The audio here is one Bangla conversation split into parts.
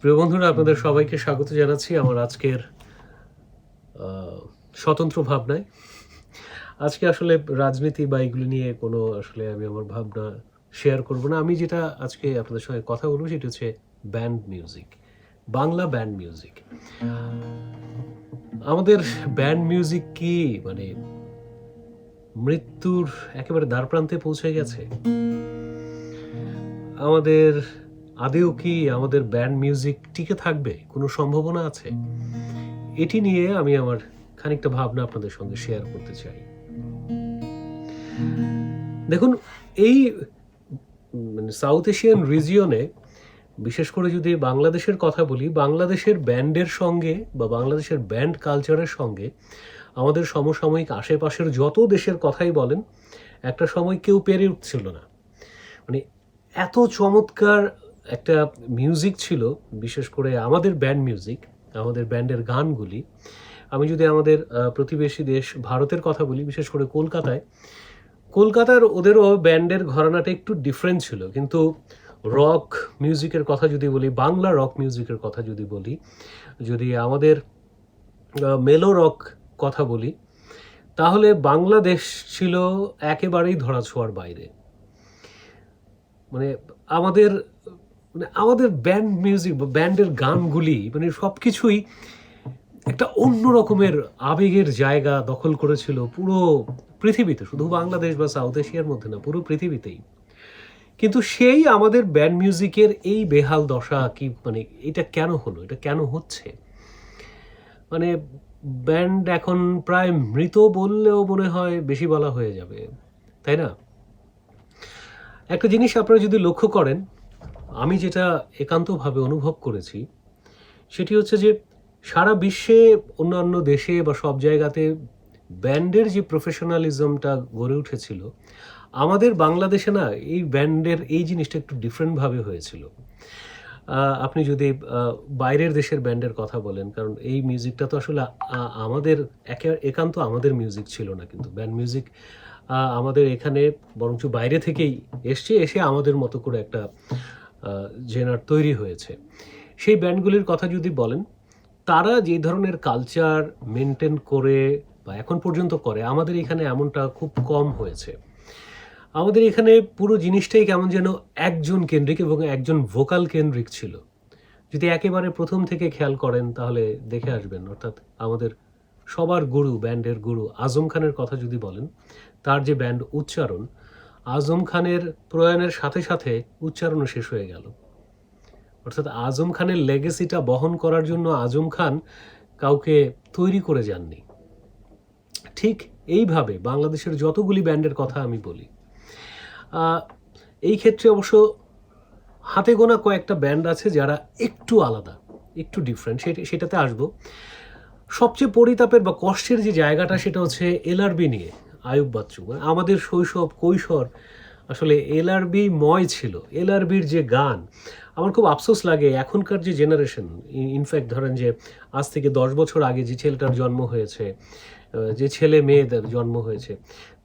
প্রিয় বন্ধুরা, আপনাদের সবাইকে স্বাগত জানাচ্ছি আমার আজকের স্বতন্ত্র ভাবনায়। আজকে আসলে রাজনীতি বা এগুলি নিয়ে কোনো আসলে আমি আমার ভাবনা শেয়ার করব না। আমি যেটা আজকে আপনাদের সঙ্গে কথা বলব সেটা হচ্ছে band music Bangla band music আমাদের ব্যান্ড মিউজিক কি মানে মৃত্যুর একেবারে দ্বারপ্রান্তে পৌঁছে গেছে? আমাদের আদেও কি আমাদের ব্যান্ড মিউজিক টিকে থাকবে? কোনো সম্ভাবনা আছে? এটি নিয়ে আমি আমার খানিকটা ভাবনা আপনাদের সঙ্গে শেয়ার করতে চাই। দেখুন, এই মানে সাউথ এশিয়ান রিজিয়নে বিশেষ করে যদি বাংলাদেশের কথা বলি, বাংলাদেশের ব্যান্ডের সঙ্গে বা বাংলাদেশের ব্যান্ড কালচারের সঙ্গে আমাদের সমসাময়িক আশেপাশের যত দেশের কথাই বলেন, একটা সময় কেউ পেরে উঠছিল না। মানে এত চমৎকার একটা মিউজিক ছিল, বিশেষ করে আমাদের ব্যান্ড মিউজিক আমাদের ব্যান্ডের গানগুলি। আমি যদি আমাদের প্রতিবেশী দেশ ভারতের কথা বলি, বিশেষ করে কলকাতায়, কলকাতার ওদেরও ব্যান্ডের ঘরানাটা একটু ডিফারেন্ট ছিল। কিন্তু রক মিউজিকের কথা যদি বলি, বাংলা রক মিউজিকের কথা যদি বলি, যদি আমাদের মেলো রক কথা বলি, তাহলে বাংলাদেশ ছিল একেবারেই ধরাছোঁয়ার বাইরে। মানে আমাদের মানে আমাদের ব্যান্ড মিউজিক বা ব্যান্ডের গানগুলি মানে সব কিছুই একটা অন্য রকমের আবেগের জায়গা দখল করেছিল পুরো পৃথিবীতে, শুধু বাংলাদেশ বা সাউথ এশিয়ার মধ্যে না, পুরো পৃথিবীতেই। কিন্তু সেই আমাদের ব্যান্ড মিউজিকের এই বেহাল দশা কি মানে এটা কেন হলো, এটা কেন হচ্ছে? মানে ব্যান্ড এখন প্রায় মৃত বললেও মনে হয় বেশি বলা হয়ে যাবে, তাই না? একটা জিনিস আপনারা যদি লক্ষ্য করেন, আমি যেটা একান্তভাবে অনুভব করেছি, সেটি হচ্ছে যে সারা বিশ্বে অন্যান্য দেশে বা সব জায়গাতে ব্যান্ডের যে প্রফেশনালিজমটা গড়ে উঠেছিল, আমাদের বাংলাদেশে না এই ব্যান্ডের এই জিনিসটা একটু ডিফারেন্টভাবে হয়েছিল। আপনি যদি বাইরের দেশের ব্যান্ডের কথা বলেন, কারণ এই মিউজিকটা তো আসলে আমাদের, একে, একান্ত আমাদের মিউজিক ছিল না কিন্তু। ব্যান্ড মিউজিক আমাদের এখানে বরঞ্চ বাইরে থেকেই এসছে, এসে আমাদের মতো করে একটা জেনার তৈরি হয়েছে। সেই ব্যান্ডগুলির কথা যদি বলেন, তারা যে ধরনের কালচার মেনটেন করে বা এখন পর্যন্ত করে, আমাদের এখানে এমনটা খুব কম হয়েছে। আমাদের এখানে পুরো জিনিসটাই কেমন যেন একজন কেন্দ্রিক এবং একজন ভোকাল কেন্দ্রিক ছিল। যদি একেবারে প্রথম থেকে খেয়াল করেন, তাহলে দেখে আসবেন। অর্থাৎ আমাদের সবার গুরু, ব্যান্ডের গুরু আজম খানের কথা যদি বলেন তার যে ব্যান্ড উচ্চারণ, আজম খানের প্রয়াণের সাথে সাথে উচ্চারণও শেষ হয়ে গেল। অর্থাৎ আজম খানের লেগেসিটা বহন করার জন্য আজম খান কাউকে তৈরি করে যাননি। ঠিক এইভাবে বাংলাদেশের যতগুলি ব্যান্ডের কথা আমি বলি এই ক্ষেত্রে অবশ্য হাতে গোনা কয়েকটা ব্যান্ড আছে যারা একটু আলাদা, একটু ডিফারেন্ট সেটা সেটাতে আসব। সবচেয়ে পরিতাপের বা কষ্টের যে জায়গাটা সেটা হচ্ছে এলআরবি নিয়ে। আয়ুব বাচ্চু। আমাদের শৈশব, কৈশোর, আসলে এলআরবি ময় ছিল। এলআরবির যে গান, আমার খুব আফসোস লাগে এখনকার যে জেনারেশন ইনফ্যাক্ট ধরেন যে আজ থেকে দশ বছর আগে যে ছেলেটার জন্ম হয়েছে যে ছেলে মেয়েদের জন্ম হয়েছে,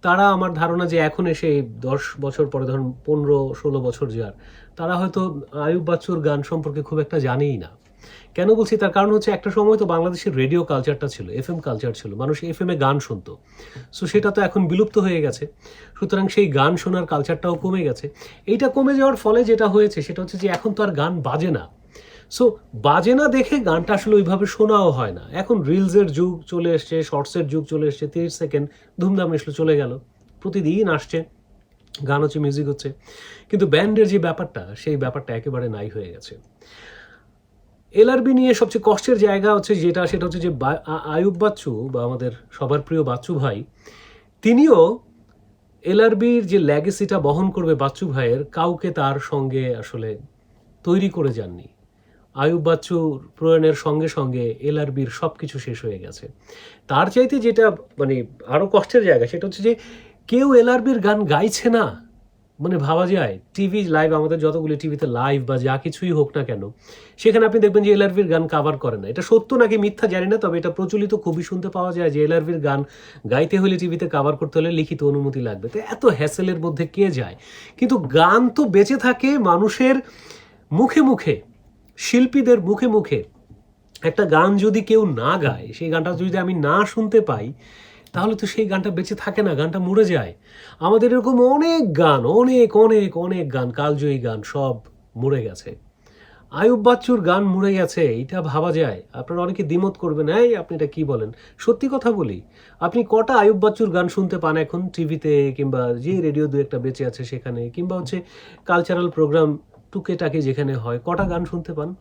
তারা আমার ধারণা যে এখন এসে এই দশ বছর পরে ধরুন পনেরো, ষোলো বছর যার তারা হয়তো আয়ুব বাচ্চুর গান সম্পর্কে খুব একটা জানেই না। কেন বলছি? তার কারণ হচ্ছে একটা সময় তো বাংলাদেশের রেডিও কালচারটা ছিল এফ এম কালচার ছিল, মানুষ এফ এম এ গান শুনতো। সো সেটা তো এখন বিলুপ্ত হয়ে গেছে। সুতরাং সেই গান শোনার কালচারটাও কমে গেছে। এইটা কমে যাওয়ার ফলে যেটা হয়েছে, সেটা হচ্ছে যে এখন তো আর গান বাজে না। সো বাজে না দেখে গানটা আসলে ওইভাবে শোনাও হয় না। এখন রিলসের যুগ চলে এসছে, শর্টসের যুগ চলে এসছে, তিরিশ সেকেন্ড ধুমধাম এসলো চলে গেল। প্রতিদিন আসছে, গান হচ্ছে মিউজিক হচ্ছে। কিন্তু ব্যান্ডের যে ব্যাপারটা, সেই ব্যাপারটা একেবারে নাই হয়ে গেছে। এলআরবি নিয়ে সবচেয়ে কষ্টের জায়গা হচ্ছে যেটা, সেটা হচ্ছে যে আয়ুব বাচ্চু বা আমাদের সবার প্রিয় বাচ্চু ভাই, তিনিও এলআরবির যে ল্যাগেসিটা বহন করবে বাচ্চু ভাইয়ের, কাউকে তার সঙ্গে আসলে তৈরি করে যাননি। আয়ুব বাচ্চুর প্রয়াণের সঙ্গে সঙ্গে এলআরবির সব কিছু শেষ হয়ে গেছে। তার চাইতে যেটা মানে আরও কষ্টের জায়গা, সেটা হচ্ছে যে কেউ এলআরবির গান গাইছে না মানে ভাবা যায় টিভি লাইভ আমাদের যতগুলি টিভিতে লাইভ বা যা কিছুই হোক না কেন, সেখানে আপনি দেখবেন যে এলআরভির গান কাভার করে না। এটা সত্য নাকি মিথ্যা জানি না, তবে এটা প্রচলিত খুবই শুনতে পাওয়া যায় যে এলআরভির গান গাইতে হলে টিভিতে কাভার করতে হলে লিখিত অনুমতি লাগবে। তো এত হ্যাসেলের মধ্যে কে যায়? কিন্তু গান তো বেঁচে থাকে মানুষের মুখে মুখে, শিল্পীদের মুখে মুখে। একটা গান যদি কেউ না গায়, সেই গানটা যদি আমি না শুনতে পাই তাহলে তো সেই গানটা বেঁচে থাকে না, গানটা মরে যায়। আমাদের এরকম অনেক গান, অনেক অনেক অনেক গান, কালজয়ী গান সব মরে গেছে। আয়ুব বাচ্চুর গান মরে গেছে এটা ভাবা যায়। আপনারা অনেকে দ্বিমত করবেন, এই, আপনি এটা কি বলেন? সত্যি কথা বলি, আপনি কটা আয়ুব বাচ্চুর গান শুনতে পান এখন টিভিতে কিংবা যে রেডিও দু একটা বেঁচে আছে সেখানে, কিংবা হচ্ছে কালচারাল প্রোগ্রাম টুকে টাকে যেখানে হয়, কটা গান শুনতে পান?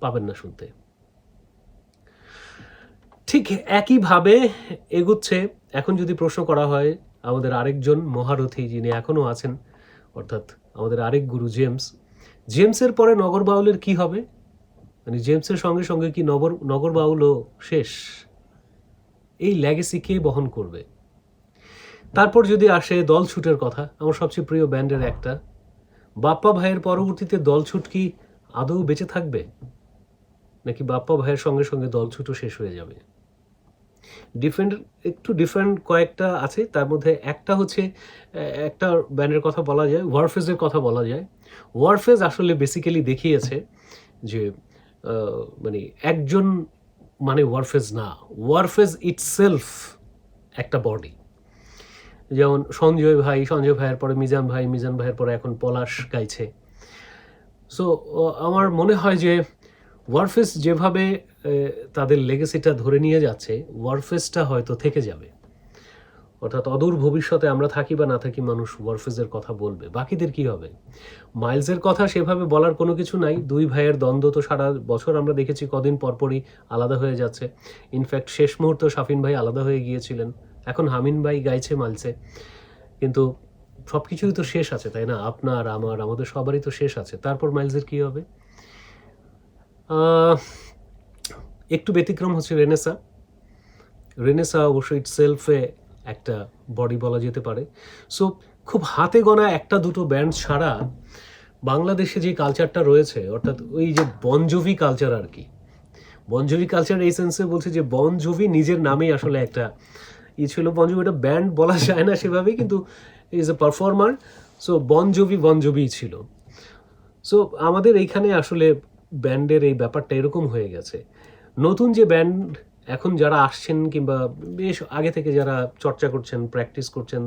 পাবেন না শুনতে। ঠিক একইভাবে এগুচ্ছে। এখন যদি প্রশ্ন করা হয়, আমাদের আরেকজন মহারথী যিনি এখনও আছেন, অর্থাৎ আমাদের আরেক গুরু জেমস, জেমসের পরে নগর বাউলের কি হবে? মানে জেমসের সঙ্গে সঙ্গে কি নগর নগর বাউলও শেষ? এই ল্যাগেসি কে বহন করবে? তারপর যদি আসে দলছুটের কথা, আমার সবচেয়ে প্রিয় ব্যান্ডের একটা, বাপ্পা ভাইয়ের পরবর্তীতে দলছুট কি আদৌ বেঁচে থাকবে? নাকি বাপ্পা ভাইয়ের সঙ্গে সঙ্গে দলছুটও শেষ হয়ে যাবে? ডিফারেন্ট একটু ডিফারেন্ট কয়েকটা আছে। তার মধ্যে একটা হচ্ছে একটা ব্যান্ডের কথা বলা যায় ওয়ারফেজের কথা বলা যায়। ওয়ারফেজ আসলে বেসিক্যালি দেখিয়েছে যে মানে একজন মানে ওয়ারফেজ না। ওয়ারফেজ ইটসেলফ একটা বডি যেমন সঞ্জয় ভাই, সঞ্জয় ভাইয়ের পরে মিজান ভাই, মিজান ভাইয়ের পরে এখন পলাশ গাইছে। সো আমার মনে হয় যে ওয়ারফেস যেভাবে তাদের লেগেসিটা ধরে নিয়ে যাচ্ছে ওয়ারফেসটা হয়তো থেকে যাবে। অর্থাৎ অদূর ভবিষ্যতে আমরা থাকি বা না থাকি মানুষ ওয়ারফেজের কথা বলবে। বাকিদের কি হবে? মাইলসের কথা সেভাবে বলার কোনো কিছু নাই। দুই ভাইয়ের দ্বন্দ্ব তো সারা বছর আমরা দেখেছি, কদিন পরপরই আলাদা হয়ে যাচ্ছে। ইনফ্যাক্ট শেষ মুহূর্তে শাফিন ভাই আলাদা হয়ে গিয়েছিলেন। এখন হামিন ভাই গাইছে মাইলসে কিন্তু সব কিছুই তো শেষ আছে, তাই না? আপনার, আমার, আমাদের সবারই তো শেষ আছে। তারপর মাইলসের কি হবে? একটু ব্যতিক্রম হচ্ছে রেনেসা। রেনেসা অবশ্য ইট সেলফে একটা বডি বলা যেতে পারে। সো খুব হাতে গোনা একটা দুটো ব্যান্ড ছাড়া বাংলাদেশে যে কালচারটা রয়েছে, অর্থাৎ ওই যে বনজোভি কালচার আর কি। বনজোভি কালচার এই সেন্সে বলছে যে বনজোভি নিজের নামেই আসলে একটা ই ছিল। বনজোভি এটা ব্যান্ড বলা যায় না সেভাবেই, কিন্তু is a performer so Bon Jovi Bon Jovi ছিল। সো আমাদের এইখানে আসলে ব্যান্ডের এই ব্যাপারটা এরকম হয়ে গেছে। নতুন যে ব্যান্ড এখন যারা আসছেন কিংবা বেশ আগে থেকে যারা চর্চা করছেন, প্র্যাকটিস করছেন,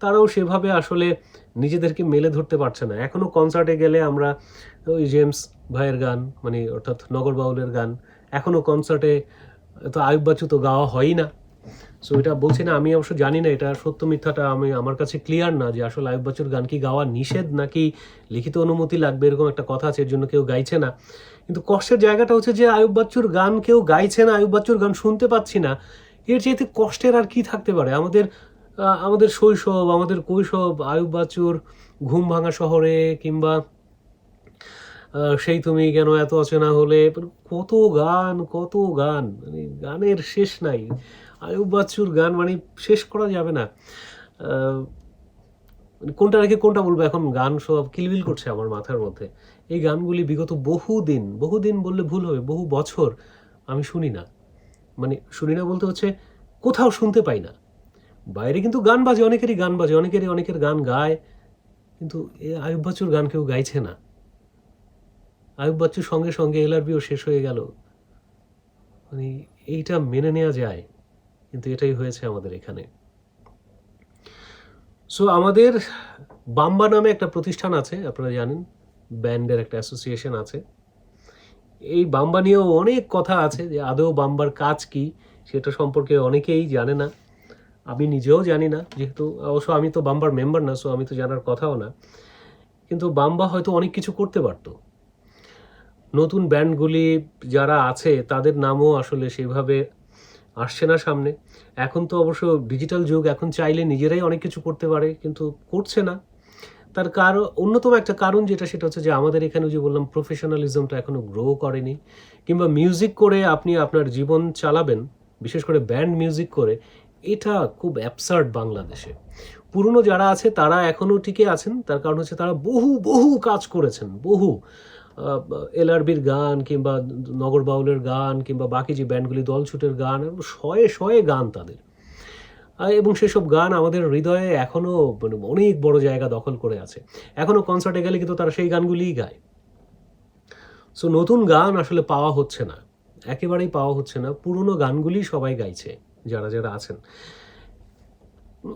তারাও সেভাবে আসলে নিজেদেরকে মেলে ধরতে পারছে না। এখনও কনসার্টে গেলে আমরা ওই জেমস ভাইয়ের গান মানে অর্থাৎ নগর বাউলের গান এখনও কনসার্টে তো আয়ুব বাচ্চু তো গাওয়া হয়ই না। সো এটা বলছি না, আমি অবশ্য জানি না এটা সত্য মিথ্যাটা আমি, আমার কাছে ক্লিয়ার না যে আসলে আয়ুব বাচ্চুর গান কি গাওয়া নিষেধ নাকি লিখিত অনুমতি লাগবে, এরকম একটা কথা আছে, এর জন্য কেউ গাইছে না। কিন্তু কষ্টের জায়গাটা হচ্ছে যে আয়ুব বাচ্চুর গান কেউ গাইছে না, আয়ুব বাচ্চুর গান শুনতে পাচ্ছি না, এর চাইতে কষ্টের আর কি থাকতে পারে? আমাদের আমাদের শৈশব, আমাদের কৈশব আয়ুব বাচ্চুর ঘুম ভাঙা শহরে কিংবা সেই তুমি কেন এত অচেনা হলে কত গান কত গান মানে গানের শেষ নাই। আয়ুব বাচ্চুর গান মানে শেষ করা যাবে না। মানে কোনটা রেখে কোনটা বলব? এখন গান সব কিলবিল করছে আমার মাথার মধ্যে। এই গানগুলি বিগত বহুদিন বহুদিন বললে ভুল হবে, বহু বছর আমি শুনি না। মানে শুনি না বলতে হচ্ছে কোথাও শুনতে পাই না। বাইরে কিন্তু গান বাজে, অনেকেরই গান বাজে, অনেকেরই অনেকের গান গায়, কিন্তু এ আয়ুব বাচ্চুর গান কেউ গাইছে না। আয়ুব বাচ্চুর সঙ্গে সঙ্গে এলআরবিও শেষ হয়ে গেল। মানে এইটা মেনে নেওয়া যায়। কিন্তু এটাই হয়েছে আমাদের এখানে। সো আমাদের বাম্বা নামে একটা প্রতিষ্ঠান আছে, আপনারা জানেন, ব্যান্ডের একটা অ্যাসোসিয়েশন আছে। এই বাম্বা নিয়েও অনেক কথা আছে যে আদৌ বাম্বার কাজ কি, সেটা সম্পর্কে অনেকেই জানে না। আমি নিজেও জানি না, যেহেতু অবশ্য আমি তো বাম্বার মেম্বার না সো আমি তো জানার কথাও না। কিন্তু বাম্বা হয়তো অনেক কিছু করতে পারতো। নতুন ব্যান্ডগুলি যারা আছে, তাদের নামও আসলে সেভাবে আসছে না সামনে। এখন তো অবশ্য ডিজিটাল যুগ, এখন চাইলে নিজেরাই অনেক কিছু করতে পারে, কিন্তু করছে না। তার কারণ, অন্যতম একটা কারণ যেটা, সেটা হচ্ছে যে আমাদের এখানে যে বললাম প্রফেশনালিজমটা এখনও গ্রো করেনি। কিংবা মিউজিক করে আপনি আপনার জীবন চালাবেন, বিশেষ করে ব্যান্ড মিউজিক করে, এটা খুব অ্যাবসার্ড বাংলাদেশে। পুরনো যারা আছে, তারা এখনও টিকে আছেন। তার কারণ হচ্ছে তারা বহু বহু কাজ করেছেন, বহু। এলআরবির গান কিংবা নগর বাউলের গান কিংবা বাকি যে ব্যান্ডগুলি, দলছুটের গান, শয়ে শয়ে গান তাদের। এবং সেসব গান আমাদের হৃদয়ে এখনও মানে অনেক বড় জায়গা দখল করে আছে। এখনও কনসার্টে গেলে কিন্তু তারা সেই গানগুলিই গায়। সো নতুন গান আসলে পাওয়া হচ্ছে না। একেবারেই পাওয়া হচ্ছে না। পুরনো গানগুলি সবাই গাইছে, যারা যারা আছেন।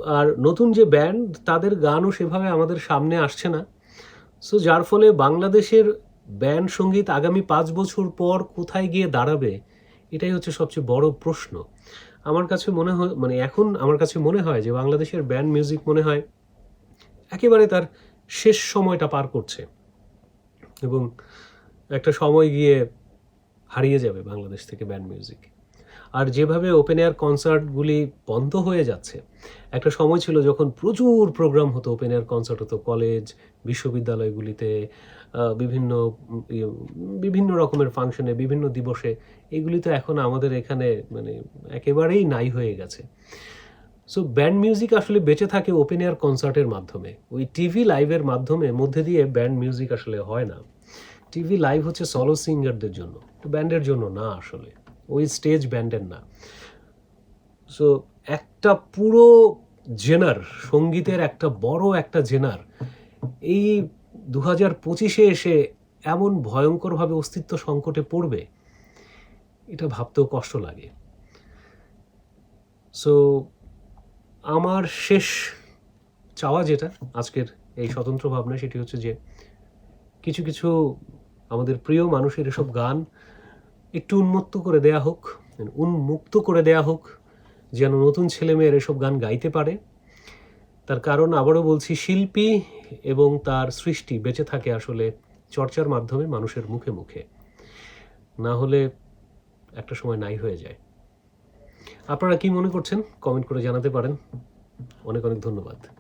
আর নতুন যে ব্যান্ড, তাদের গানও সেভাবে আমাদের সামনে আসছে না। সো যার ফলে বাংলাদেশের ব্যান্ড সংগীত আগামী পাঁচ বছর পর কোথায় গিয়ে দাঁড়াবে, এটাই হচ্ছে সবচেয়ে বড় প্রশ্ন। আমার কাছে মনে হয় মানে এখন আমার কাছে মনে হয় যে বাংলাদেশের ব্যান্ড মিউজিক মনে হয় একেবারে তার শেষ সময়টা পার করছে এবং একটা সময় গিয়ে হারিয়ে যাবে বাংলাদেশ থেকে ব্যান্ড মিউজিক। আর যেভাবে ওপেন এয়ার কনসার্টগুলি বন্ধ হয়ে যাচ্ছে, একটা সময় ছিল যখন প্রচুর প্রোগ্রাম হতো ওপেন এয়ার কনসার্ট হতো কলেজ, বিশ্ববিদ্যালয়গুলিতে বিভিন্ন ইয়ে, বিভিন্ন রকমের ফাংশনে বিভিন্ন দিবসে এগুলি তো এখন আমাদের এখানে মানে একেবারেই নাই হয়ে গেছে। সো ব্যান্ড মিউজিক আসলে বেঁচে থাকে ওপেন এয়ার কনসার্টের মাধ্যমে। ওই টিভি লাইভের মাধ্যমে মধ্যে দিয়ে ব্যান্ড মিউজিক আসলে হয় না। টিভি লাইভ হচ্ছে সলো সিঙ্গারদের জন্য। ব্যান্ডের জন্য না আসলে। ওই স্টেজ ব্যান্ডের না। সো একটা পুরো জেনার সঙ্গীতের একটা বড় একটা জেনার এই দু হাজার পঁচিশে এসে এমন ভয়ঙ্করভাবে অস্তিত্ব সংকটে পড়বে, এটা ভাবতেও কষ্ট লাগে। সো আমার শেষ চাওয়া যেটা আজকের এই স্বতন্ত্র ভাবনা, সেটি হচ্ছে যে কিছু কিছু আমাদের প্রিয় মানুষের এসব গান একটু উন্মুক্ত করে দেয়া হোক, উন্মুক্ত করে দেয়া হোক, যেন নতুন ছেলেমেয়ের এসব গান গাইতে পারে। তার কারণ আবারও বলছি, শিল্পী এবং তার সৃষ্টি বেঁচে থাকে আসলে চর্চার মাধ্যমে মানুষের মুখে মুখে। না হলে একটা সময় নাই হয়ে যায়। আপনারা কি মনে করছেন? কমেন্ট করে জানাতে পারেন। অনেক অনেক ধন্যবাদ।